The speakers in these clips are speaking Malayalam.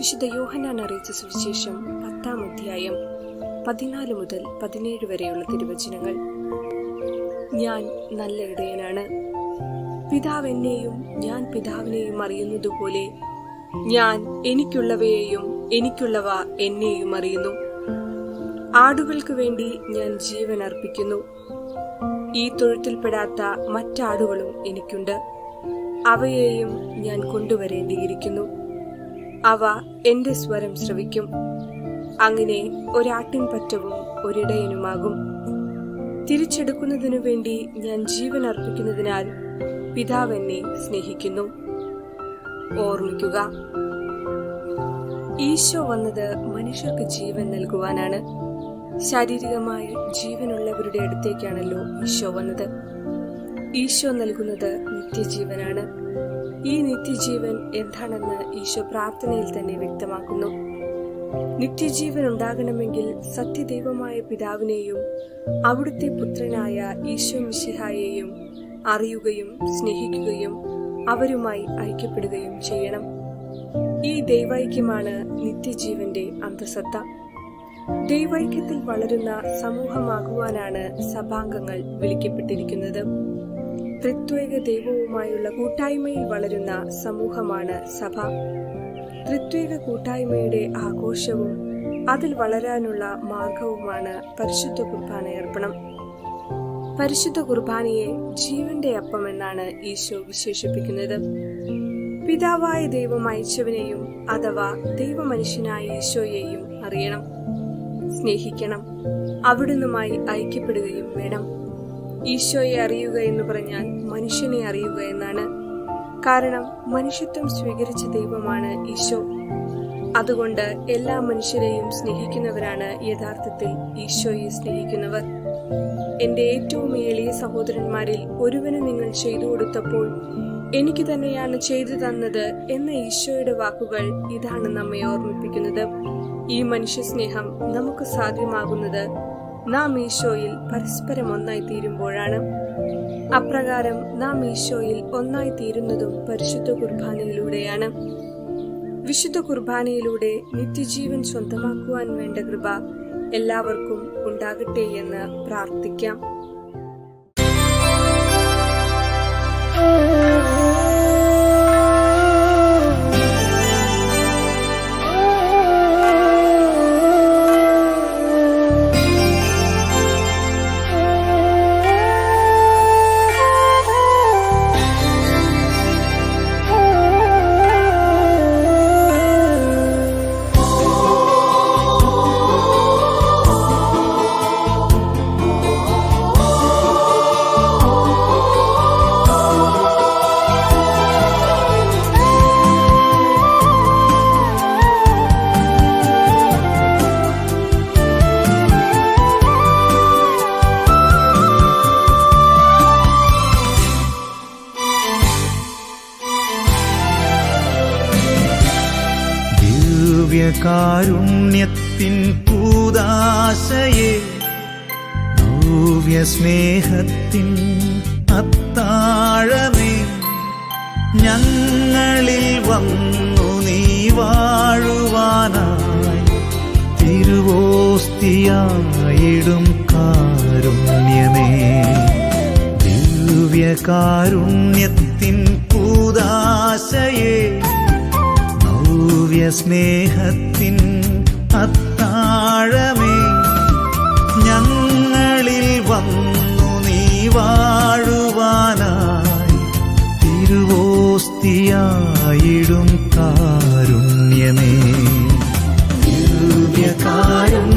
വിശുദ്ധ യോഹനാൻ അറിയിച്ച സുവിശേഷം പത്താം അധ്യായം പതിനാല് മുതൽ പതിനേഴ് വരെയുള്ള തിരുവചനങ്ങൾ. ഞാൻ നല്ല ഇടയനാണ് പിതാവ് എന്നെയും ഞാൻ പിതാവിനെയും അറിയുന്നതുപോലെ ഞാൻ എനിക്കുള്ളവയെയും എനിക്കുള്ളവ എന്നെയും അറിയുന്നു. ആടുകൾക്ക് വേണ്ടി ഞാൻ ജീവൻ അർപ്പിക്കുന്നു. ഈ തൊഴുത്തിൽപ്പെടാത്ത മറ്റാടുകളും എനിക്കുണ്ട്. അവയെയും ഞാൻ കൊണ്ടുവരേണ്ടിയിരിക്കുന്നു. അവ എന്റെ സ്വരം ശ്രവിക്കും. അങ്ങനെ ഒരാട്ടിൻ പറ്റവും ഒരിടയനുമാകും. തിരിച്ചെടുക്കുന്നതിനു വേണ്ടി ഞാൻ ജീവൻ അർപ്പിക്കുന്നതിനാൽ പിതാവ് എന്നെ സ്നേഹിക്കുന്നു. ഓർമ്മിക്കുക ഈശോ വന്നത് മനുഷ്യർക്ക് ജീവൻ നൽകുവാനാണ്. ശാരീരികമായി ജീവനുള്ളവരുടെ അടുത്തേക്കാണല്ലോ ഈശോ വന്നത്. ഈശോ നൽകുന്നത് നിത്യജീവനാണ്. ഈ നിത്യജീവൻ എന്താണെന്ന് ഈശോ പ്രാർത്ഥനയിൽ തന്നെ വ്യക്തമാക്കുന്നു. നിത്യജീവൻ ഉണ്ടാകണമെങ്കിൽ സത്യദൈവമായ പിതാവിനെയും അവിടുത്തെ പുത്രനായ ഈശോ മിശിഹായെയും അറിയുകയും സ്നേഹിക്കുകയും അവരുമായി ഐക്യപ്പെടുകയും ചെയ്യണം. ഈ ദൈവൈക്യമാണ് നിത്യജീവന്റെ അന്തസത്ത. ദൈവൈക്യത്തിൽ വളരുന്ന സമൂഹമാകുവാനാണ് സഭാംഗങ്ങൾ വിളിക്കപ്പെട്ടിരിക്കുന്നത്. ത്രിത്വേക ദൈവവുമായുള്ള കൂട്ടായ്മയിൽ വളരുന്ന സമൂഹമാണ് സഭ. ത്രിത്വേക കൂട്ടായ്മയുടെ ആഘോഷവും അതിൽ വളരാനുള്ള മാർഗവുമാണ് പരിശുദ്ധ കുർബാന അർപ്പണം. പരിശുദ്ധ കുർബാനയെ ജീവന്റെ അപ്പം എന്നാണ് ഈശോ വിശേഷിപ്പിക്കുന്നത്. പിതാവായ ദൈവം അയച്ചവനെയും അഥവാ ദൈവമനുഷ്യനായ ഈശോയെയും അറിയണം സ്നേഹിക്കണം അവിടുന്നുമായി ഐക്യപ്പെടുകയും വേണം. ഈശോയെ അറിയുക എന്ന് പറഞ്ഞാൽ മനുഷ്യനെ അറിയുക എന്നാണ്. കാരണം മനുഷ്യത്വം സ്വീകരിച്ച ദൈവമാണ് ഈശോ. അതുകൊണ്ട് എല്ലാ മനുഷ്യരെയും സ്നേഹിക്കുന്നവരാണ് യഥാർത്ഥത്തിൽ ഈശോയെ സ്നേഹിക്കുന്നവർ. എന്റെ ഏറ്റവും എളിയ സഹോദരന്മാരിൽ ഒരുവന് നിങ്ങൾ ചെയ്തു കൊടുത്തപ്പോൾ എനിക്ക് തന്നെയാണ് ചെയ്തു തന്നത് എന്ന ഈശോയുടെ വാക്കുകൾ ഇതാണ് നമ്മെ ഓർമ്മിപ്പിക്കുന്നത്. ഈ മനുഷ്യ സ്നേഹം നമുക്ക് സാധ്യമാകുന്നത് നാം ഈശോയിൽ പരസ്പരം ഒന്നായി തീരുമ്പോഴാണ് അപ്രകാരം നാം ഈശോയിൽ ഒന്നായി തീരുന്നതും പരിശുദ്ധ കുർബാനയിലൂടെയാണ്. വിശുദ്ധ കുർബാനയിലൂടെ നിത്യജീവൻ സ്വന്തമാക്കുവാൻ വേണ്ട കൃപ എല്ലാവർക്കും ഉണ്ടാകട്ടെ എന്ന് പ്രാർത്ഥിക്കാം. ദിവ്യകാരുണ്യത്തിൻ പൂതാശയെ സ്നേഹത്തിൻ അത്താഴമേ ഞങ്ങളിൽ വന്നു നീ വാഴുവാനായി തിരുവോസ്തിയായിടും കാരുണ്യമേ. ദിവ്യകാരുണ്യത്തിൻ പൂതാശയെ സ്നേഹത്തിൻ അത്താഴമേ ഞങ്ങളിൽ വന്നു നീ വാഴുവാനായി തിരുവോസ്തിയായിടും കാരുണ്യമേ. ദിവ്യകാരുണ്യമേ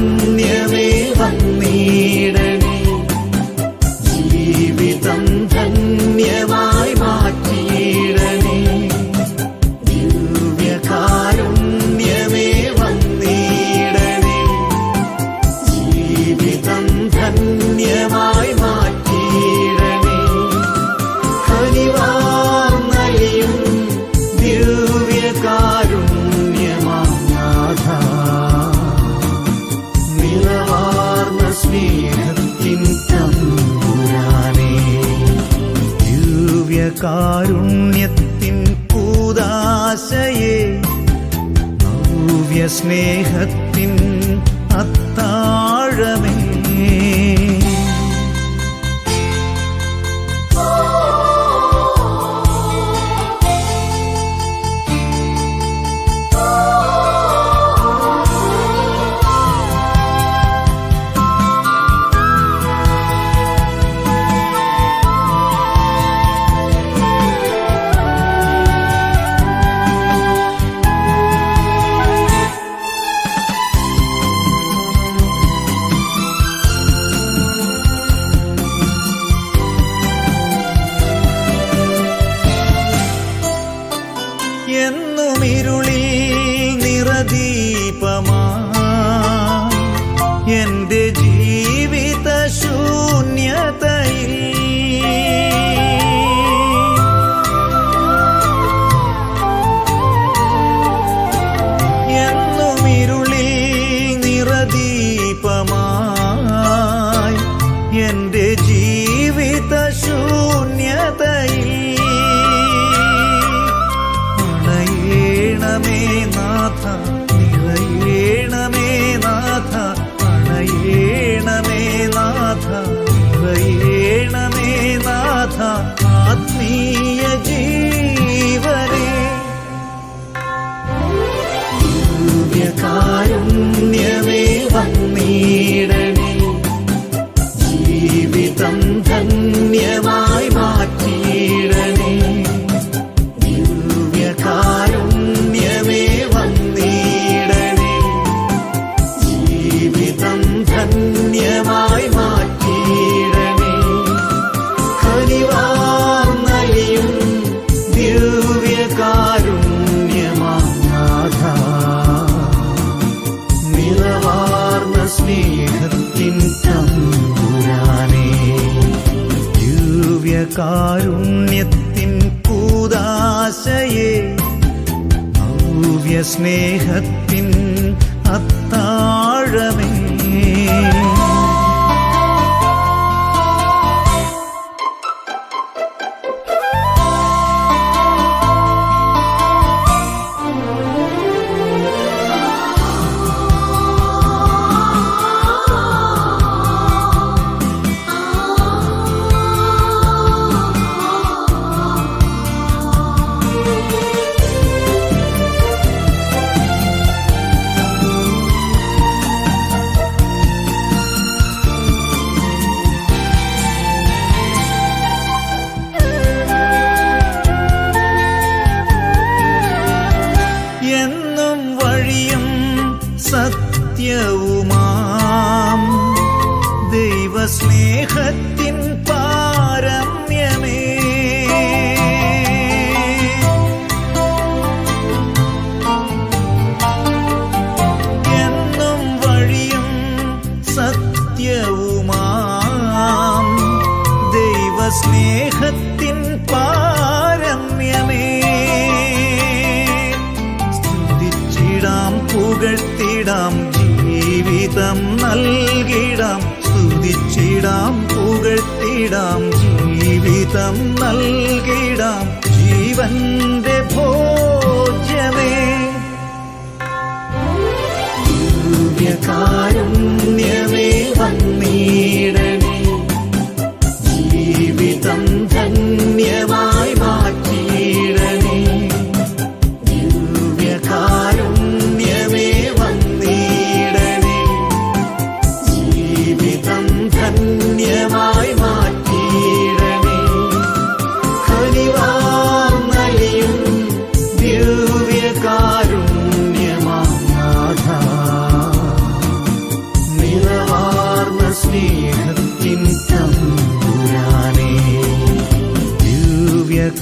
കാരുണ്യത്തിൻ കൂതാശയെ ഭവ്യ സ്നേഹത്തിൻ അത്താഴമേ. കാരുണ്യത്തിൻ കൂതാശയെ ഭവ്യ സ്നേഹത്തിൽ നൽകിടാം ജീവിതം നൽകിടാം ജീവന്റെ ഭോജനേ ദിവ്യകാരുണ്യമേ വന്നീടേ.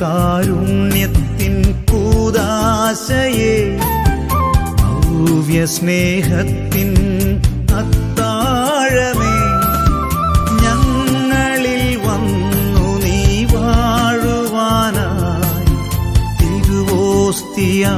കാരുണ്യത്തിൻ കൂതാശയെ ഭവ്യ സ്നേഹത്തിൻ അത്താഴമേ. ഞങ്ങളിൽ വന്നു നീ വാഴുവാനായി തിരുവോസ്തിയാ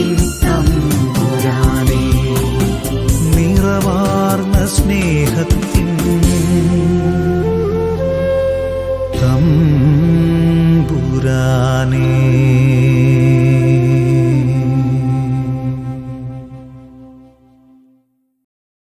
സ്നേഹത്തിൻ